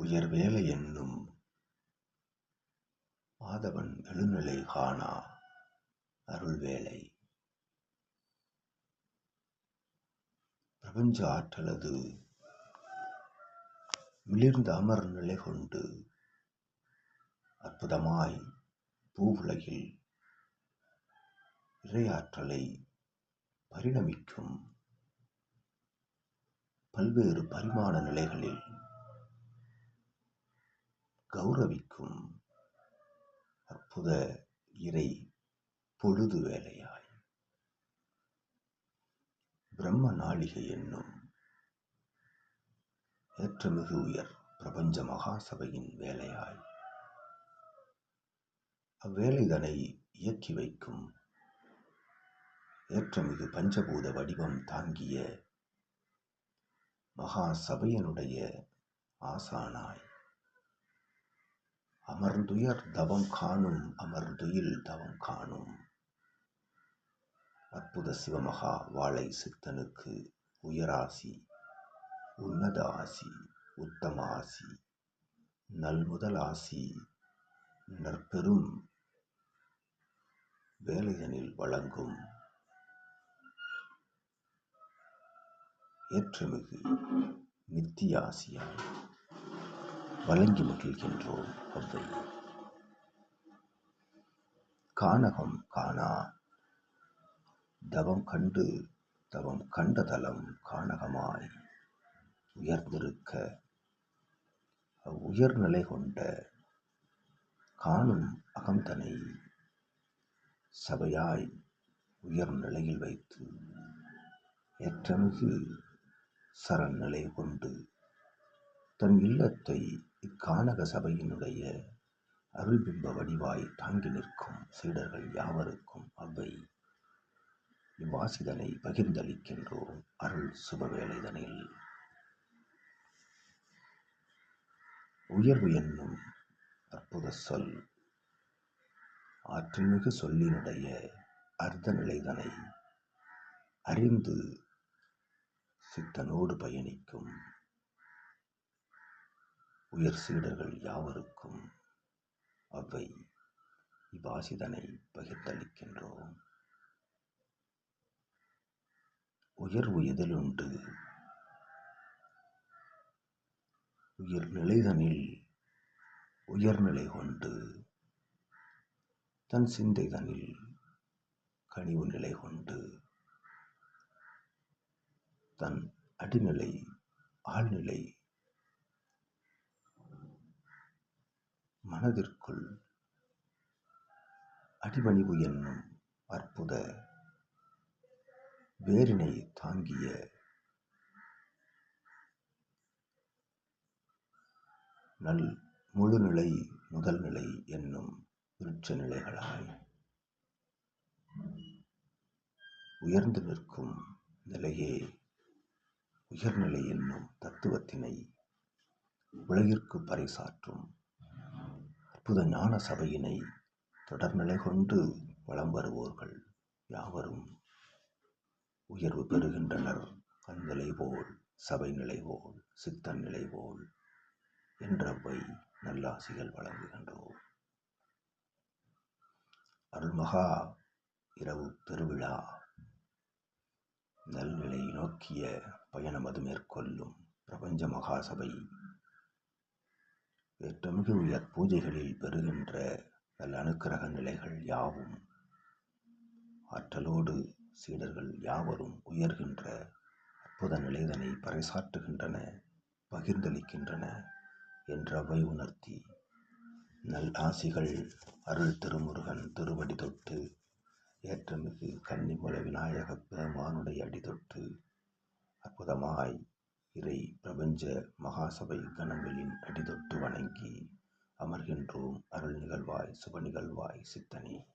உயர்வேலை என்னும் மாதவன் எழுநிலை காணா அருள்வேலை பிரபஞ்ச ஆற்றலது மிளிர்ந்த அமர் நிலை கொண்டு அற்புதமாய் பூவுலகில் இறையாற்றலை பரிணமிக்கும் பல்வேறு பரிமாண நிலைகளில் கௌரவிக்கும் அற்புத இறை பொழுது வேலையாய். பிரம்ம நாளிகை என்னும் ஏற்றமிகு உயர் பிரபஞ்ச மகாசபையின் வேலையாய். அவ்வேலைதனை இயக்கி வைக்கும் ஏற்றமிகு பஞ்சபூத வடிவம் தாங்கிய மகா சபையனுடைய ஆசானாய். அமர்ந்துயர் தவம் காணும் அமர்ந்துயில் தவம் காணும். அற்புத சிவமகா வாழை சித்தனுக்கு உயராசி உன்னத ஆசி உத்தம ஆசி நல்முதல் ஆசி நற்பெரும் வேலையனில் வழங்கும் ஏற்றமிகு நித்தியாசியாகும் வழங்கி மகிழ்கின்றோம் அவ்வை. கானகம் காணா. தவம் கண்டு தவம் கண்டதலம் கானகமாய் உயர்ந்திருக்க. அவ்வுயர்நிலை கொண்ட காணும் அகந்தனை சபையாய் உயர்நிலையில் வைத்து ஏற்றமிகு சரண் நிலை கொண்டு தன் இல்லத்தை கானக சபையினுடைய அருள்பிம்ப வடிவாய் தாங்கி நிற்கும் சீடர்கள் யாவருக்கும் அவ்வை. இவ்வாசிதனை பகிர்ந்தளிக்கின்றோம் அருள் சுபவேளைதனில். உயர்வு என்னும் அற்புத சொல். ஆற்றல்மிகு சொல்லினுடைய அர்த்த நிலைதனை அறிந்து சித்தனோடு பயணிக்கும் உயர் சீடர்கள் யாவருக்கும் அவை இவ்வாசிதனை பகிர்ந்தளிக்கின்றோம். உயர்வு எதிலுண்டு உயிர் நிலைதனில் உயர்நிலை கொண்டு தன் சிந்தைதனில் கனிவு நிலை கொண்டு தன் அடிநிலை ஆழ்நிலை மனதிற்குள் அடிபணிவு என்னும் அற்புத வேரினை தாங்கிய நல் முழுநிலை முதல்நிலை என்னும் விருட்ச நிலைகளாய் உயர்ந்து நிற்கும் நிலையே உயர்நிலை என்னும் தத்துவத்தினை உலகிற்கு பறைசாற்றும் அற்புத ஞான சபையினை தொடர்நிலை கொண்டு வலம் வருவோர்கள் யாவரும் உயர்வு பெறுகின்றனர். கண்களை போல் சபை நிலை போல் சித்தன் நிலை போல் என்றவை நல்லாசிகள் வழங்குகின்றோம். அருள்மகா இரவு பெருவிழா நல்நிலை நோக்கிய பயணம் அது மேற்கொள்ளும் பிரபஞ்ச மகாசபை ஏற்றமிகு உயர் பூஜைகளில் பெறுகின்ற நல் அனுக்கிரக நிலைகள் யாவும். ஆற்றலோடு சீடர்கள் யாவரும் உயர்கின்ற அற்புத நிலைதனை பறைசாற்றுகின்றன பகிர்ந்தளிக்கின்றன என்றவை உணர்த்தி நல் ஆசிகள் அருள் திருமுருகன் திருவடி தொட்டு ஏற்றமிகு கன்னிமுல விநாயக பெருமானுடைய அடி தொட்டு அற்புதமாய் இறை பிரபஞ்ச மகாசபை கணங்களின் அடிதொட்டு வணங்கி அமர்கின்றோம். அருள் நிகழ்வாய் சுப நிகழ்வாய் சித்தனே.